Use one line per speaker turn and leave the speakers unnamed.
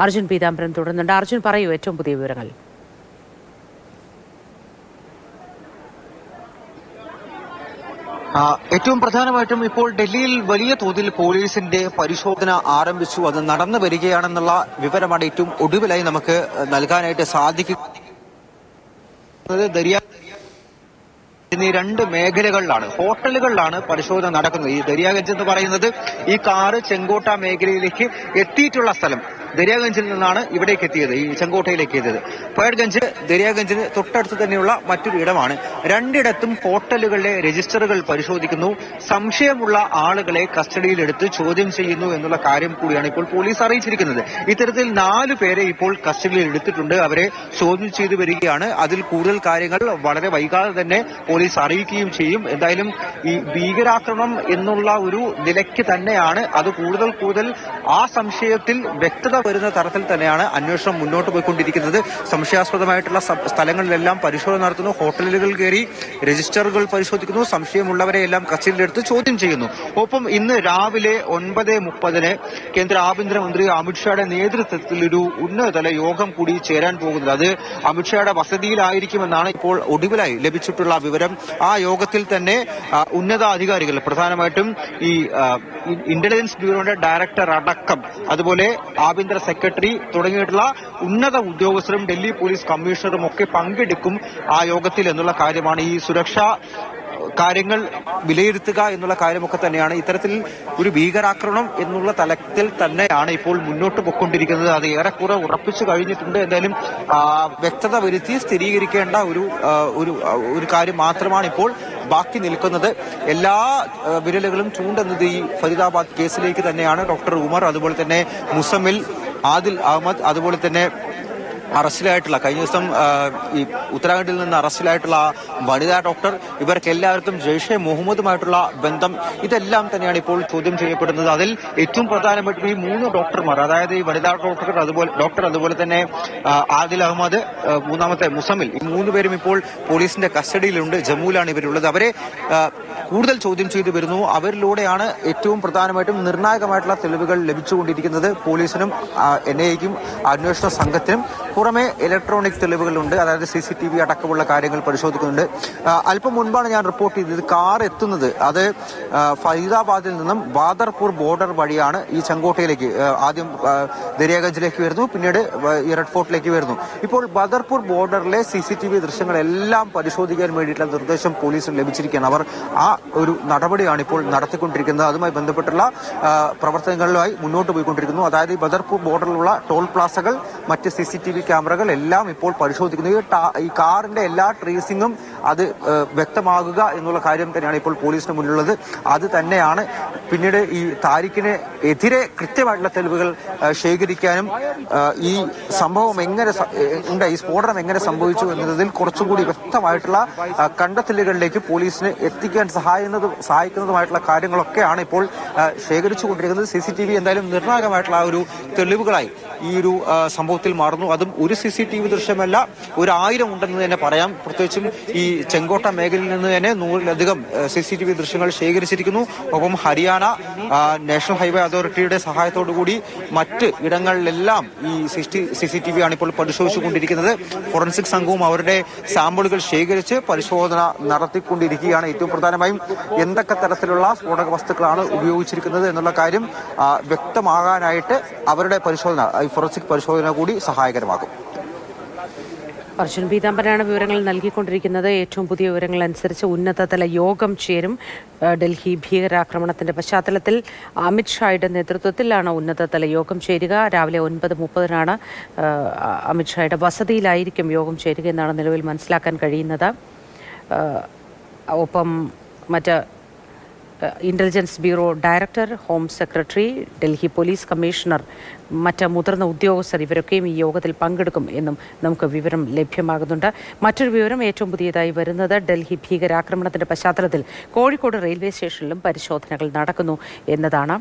അർജുൻ പീതാംബരൻ തുടരുന്നുണ്ട്. അർജുൻ പറയൂ ഏറ്റവും പുതിയ വിവരങ്ങൾ.
ഏറ്റവും പ്രധാനമായിട്ടും ഇപ്പോൾ ഡൽഹിയിൽ വലിയ തോതിൽ പോലീസിന്റെ പരിശോധന ആരംഭിച്ചു. അത് നടന്നു വരികയാണെന്നുള്ള വിവരമാണ് ഏറ്റവും ഒടുവിലായി നമുക്ക് നൽകാനായിട്ട് ദരിയ എന്നീ രണ്ട് മേഖലകളിലാണ് ഹോട്ടലുകളിലാണ് പരിശോധന നടക്കുന്നത്. ഈ ദരിയാഗഞ്ച് എന്ന് പറയുന്നത് ഈ കാറ് ചെങ്കോട്ട മേഖലയിലേക്ക് എത്തിയിട്ടുള്ള സ്ഥലം. ദരിയാഗഞ്ചിൽ നിന്നാണ് ഇവിടേക്ക് എത്തിയത് ഈ ചെങ്കോട്ടയിലേക്ക് എത്തിയത് പയർഗഞ്ച് ദരിയാഗഞ്ചിന് തൊട്ടടുത്ത് തന്നെയുള്ള മറ്റൊരു ഇടമാണ്. രണ്ടിടത്തും ഹോട്ടലുകളിലെ രജിസ്റ്ററുകൾ പരിശോധിക്കുന്നു. സംശയമുള്ള ആളുകളെ കസ്റ്റഡിയിലെടുത്ത് ചോദ്യം ചെയ്യുന്നു എന്നുള്ള കാര്യം കൂടിയാണ് ഇപ്പോൾ പോലീസ് അറിയിച്ചിരിക്കുന്നത്. ഇത്തരത്തിൽ നാല് പേരെ ഇപ്പോൾ കസ്റ്റഡിയിൽ എടുത്തിട്ടുണ്ട് അവരെ ചോദ്യം ചെയ്തു വരികയാണ്. അതിൽ കൂടുതൽ കാര്യങ്ങൾ വളരെ വൈകാതെ തന്നെ പോലീസ് അറിയിക്കുകയും ചെയ്യും. എന്തായാലും ഈ ഭീകരാക്രമണം എന്നുള്ള ഒരു നിലയ്ക്ക് തന്നെയാണ്. അത് കൂടുതൽ കൂടുതൽ ആ സംശയത്തിൽ വ്യക്തത വരുന്ന തരത്തിൽ തന്നെയാണ് അന്വേഷണം മുന്നോട്ട് പോയിക്കൊണ്ടിരിക്കുന്നത്. സംശയാസ്പദമായിട്ടുള്ള സ്ഥലങ്ങളിലെല്ലാം പരിശോധന നടത്തുന്നു. ഹോട്ടലുകൾ കയറി രജിസ്റ്ററുകൾ പരിശോധിക്കുന്നു. സംശയമുള്ളവരെ എല്ലാം കസ്റ്റഡിയിലെടുത്ത് ചോദ്യം ചെയ്യുന്നു. ഒപ്പം ഇന്ന് രാവിലെ ഒൻപത് മുപ്പതിന് കേന്ദ്ര ആഭ്യന്തരമന്ത്രി അമിത്ഷായുടെ നേതൃത്വത്തിൽ ഒരു ഉന്നതതല യോഗം കൂടി ചേരാൻ പോകുന്നത്. അത് അമിത്ഷായുടെ വസതിയിലായിരിക്കുമെന്നാണ് ഇപ്പോൾ ഒടുവിലായി ലഭിച്ചിട്ടുള്ള വിവരം. ആ യോഗത്തിൽ തന്നെ ഉന്നതാധികാരികൾ പ്രധാനമായിട്ടും ഈ ഇന്റലിജൻസ് ബ്യൂറോയുടെ ഡയറക്ടർ അടക്കം അതുപോലെ ആഭ്യന്തര സെക്രട്ടറി തുടങ്ങിയിട്ടുള്ള ഉന്നത ഉദ്യോഗസ്ഥരും ഡൽഹി പോലീസ് കമ്മീഷണറും ഒക്കെ പങ്കെടുക്കും ആ യോഗത്തിൽ എന്നുള്ള കാര്യമാണ് ഈ സുരക്ഷാ കാര്യങ്ങൾ വിലയിരുത്തുക എന്നുള്ള കാര്യമൊക്കെ തന്നെയാണ്. ഇത്തരത്തിൽ ഒരു ഭീകരാക്രമണം എന്നുള്ള തലത്തിൽ തന്നെയാണ് ഇപ്പോൾ മുന്നോട്ട് പൊക്കൊണ്ടിരിക്കുന്നത് അത് ഏറെക്കുറെ ഉറപ്പിച്ചു കഴിഞ്ഞിട്ടുണ്ട്. എന്തായാലും വ്യക്തത വരുത്തി സ്ഥിരീകരിക്കേണ്ട ഒരു ഒരു കാര്യം മാത്രമാണ് ഇപ്പോൾ ബാക്കി നിൽക്കുന്നത് എല്ലാ വിരലുകളും ചൂണ്ടുന്നത് ഈ ഫരീദാബാദ് കേസിലേക്ക് തന്നെയാണ് ഡോക്ടർ ഉമർ. അതുപോലെ തന്നെ മുസമിൽ ആദിൽ അഹമ്മദ്. അതുപോലെ തന്നെ അറസ്റ്റിലായിട്ടുള്ള കഴിഞ്ഞ ദിവസം ഈ ഉത്തരാഖണ്ഡിൽ നിന്ന് അറസ്റ്റിലായിട്ടുള്ള വനിതാ ഡോക്ടർ ഇവർക്ക് എല്ലാവർക്കും ജെയ്ഷെ മുഹമ്മദുമായിട്ടുള്ള ബന്ധം ഇതെല്ലാം തന്നെയാണ് ഇപ്പോൾ ചോദ്യം ചെയ്യപ്പെടുന്നത്. അതിൽ ഏറ്റവും പ്രധാനപ്പെട്ട ഈ മൂന്ന് ഡോക്ടർമാർ അതായത് ഈ വനിതാ ഡോക്ടർ അതുപോലെ ഡോക്ടർ അതുപോലെ തന്നെ ആദിൽ അഹമ്മദ് മൂന്നാമത്തെ മുസമിൽ ഈ മൂന്ന് പേരും ഇപ്പോൾ പോലീസിന്റെ കസ്റ്റഡിയിലുണ്ട് ജമ്മുവിലാണ് ഇവരുള്ളത്. അവരെ കൂടുതൽ ചോദ്യം ചെയ്തു വരുന്നു. അവരിലൂടെയാണ് ഏറ്റവും പ്രധാനമായിട്ടും നിർണായകമായിട്ടുള്ള തെളിവുകൾ ലഭിച്ചുകൊണ്ടിരിക്കുന്നത് പോലീസിനും എൻ ഐക്കും അന്വേഷണ സംഘത്തിനും. പുറമെ ഇലക്ട്രോണിക് തെളിവുകളുണ്ട്. അതായത് സി സി ടി വി അടക്കമുള്ള കാര്യങ്ങൾ പരിശോധിക്കുന്നുണ്ട്. അല്പം മുൻപാണ് ഞാൻ റിപ്പോർട്ട് ചെയ്തത്. കാർ എത്തുന്നത്. അത് ഫരീദാബാദിൽ നിന്നും ബാദർപൂർ ബോർഡർ വഴിയാണ് ഈ ചെങ്കോട്ടയിലേക്ക് ആദ്യം ദരിയാഗഞ്ചിലേക്ക് വരുന്നു. പിന്നീട് ഇറഡ് ഫോർട്ടിലേക്ക് വരുന്നു. ഇപ്പോൾ ബദർപൂർ ബോർഡറിലെ സി സി ടി വി ദൃശ്യങ്ങളെല്ലാം പരിശോധിക്കാൻ വേണ്ടിയിട്ടുള്ള നിർദ്ദേശം പോലീസിന് ലഭിച്ചിരിക്കുകയാണ്. അവർ ആ ഒരു നടപടിയാണ് ഇപ്പോൾ നടത്തിക്കൊണ്ടിരിക്കുന്നത്. അതുമായി ബന്ധപ്പെട്ടുള്ള പ്രവർത്തനങ്ങളിലായി മുന്നോട്ട് പോയിക്കൊണ്ടിരിക്കുന്നു. അതായത് ബദർപൂർ ബോർഡറിലുള്ള ടോൾ പ്ലാസകൾ മറ്റ് സി സി ടി വി ക്യാമറകൾ എല്ലാം ഇപ്പോൾ പരിശോധിക്കുന്നു. ഈ കാറിന്റെ എല്ലാ ട്രേസിംഗും അത് വ്യക്തമാകുക എന്നുള്ള കാര്യം തന്നെയാണ് ഇപ്പോൾ പോലീസിന് മുന്നിലുള്ളത്. അത് തന്നെയാണ് പിന്നീട് ഈ താരിഖിന് എതിരെ കൃത്യമായിട്ടുള്ള തെളിവുകൾ ശേഖരിക്കാനും ഈ സംഭവം എങ്ങനെ ഉണ്ട് ഈ സ്ഫോടനം എങ്ങനെ സംഭവിച്ചു എന്നതിൽ കുറച്ചുകൂടി വ്യക്തമായിട്ടുള്ള കണ്ടെത്തലുകളിലേക്ക് പോലീസിന് എത്തിക്കാൻ സഹായിക്കുന്നത് സഹായിക്കുന്നതുമായിട്ടുള്ള കാര്യങ്ങളൊക്കെയാണ് ഇപ്പോൾ ശേഖരിച്ചുകൊണ്ടിരിക്കുന്നത്. സി സി ടി വി എന്തായാലും നിർണായകമായിട്ടുള്ള ഒരു തെളിവുകളായി ഈ ഒരു സംഭവത്തിൽ മാറുന്നു. അതും ഒരു സി സി ടി വി ദൃശ്യമല്ല ഒരു ആയിരം ഉണ്ടെന്ന് തന്നെ പറയാം. പ്രത്യേകിച്ചും ഈ ചെങ്കോട്ട മേഖലയിൽ നിന്ന് തന്നെ നൂറിലധികം സി സി ടി വി ദൃശ്യങ്ങൾ ശേഖരിച്ചിരിക്കുന്നു. ഒപ്പം ഹരിയാന നാഷണൽ ഹൈവേ അതോറിറ്റിയുടെ സഹായത്തോടു കൂടി മറ്റ് ഇടങ്ങളിലെല്ലാം ഈ സി സി ടി വി ആണ് ഇപ്പോൾ പരിശോധിച്ചുകൊണ്ടിരിക്കുന്നത്. ഫോറൻസിക് സംഘവും അവരുടെ സാമ്പിളുകൾ ശേഖരിച്ച് പരിശോധന നടത്തിക്കൊണ്ടിരിക്കുകയാണ്. ഏറ്റവും പ്രധാനമായും എന്തൊക്കെ തരത്തിലുള്ള സ്ഫോടക വസ്തുക്കളാണ് ഉപയോഗിച്ചിരിക്കുന്നത് എന്നുള്ള കാര്യം വ്യക്തമാകാനായിട്ട് അവരുടെ പരിശോധന ഈ ഫോറൻസിക് പരിശോധന കൂടി സഹായകരമാകും.
അർജുൻ പീതാംബരനാണ് വിവരങ്ങൾ നൽകിക്കൊണ്ടിരിക്കുന്നത്. ഏറ്റവും പുതിയ വിവരങ്ങൾ അനുസരിച്ച് ഉന്നതതല യോഗം ചേരും. ഡൽഹി ഭീകരാക്രമണത്തിന്റെ പശ്ചാത്തലത്തിൽ അമിത്ഷായുടെ നേതൃത്വത്തിലാണ് ഉന്നതതല യോഗം ചേരുക. രാവിലെ ഒൻപത് മുപ്പതിനാണ് അമിത്ഷായുടെ വസതിയിലായിരിക്കും യോഗം ചേരുക എന്നാണ് നിലവിൽ മനസ്സിലാക്കാൻ കഴിയുന്നത്. ഒപ്പം മറ്റ് intelligence bureau director home secretary Delhi police commissioner മറ്റ് മുതിർന്ന ഉദ്യോഗസ്ഥർ ഇവരൊക്കെയും ഈ യോഗത്തിൽ പങ്കെടുക്കും എന്നും നമുക്ക് വിവരം ലഭ്യമാകുന്നുണ്ട്. മറ്റൊരു വിവരം ഏറ്റവും പുതിയതായി വരുന്നത് ഡൽഹി ഭീകരാക്രമണത്തിന്റെ പശ്ചാത്തലത്തിൽ കോഴിക്കോട് റെയിൽവേ സ്റ്റേഷനിലും പരിശോധനകൾ നടക്കുന്നു എന്നതാണ്.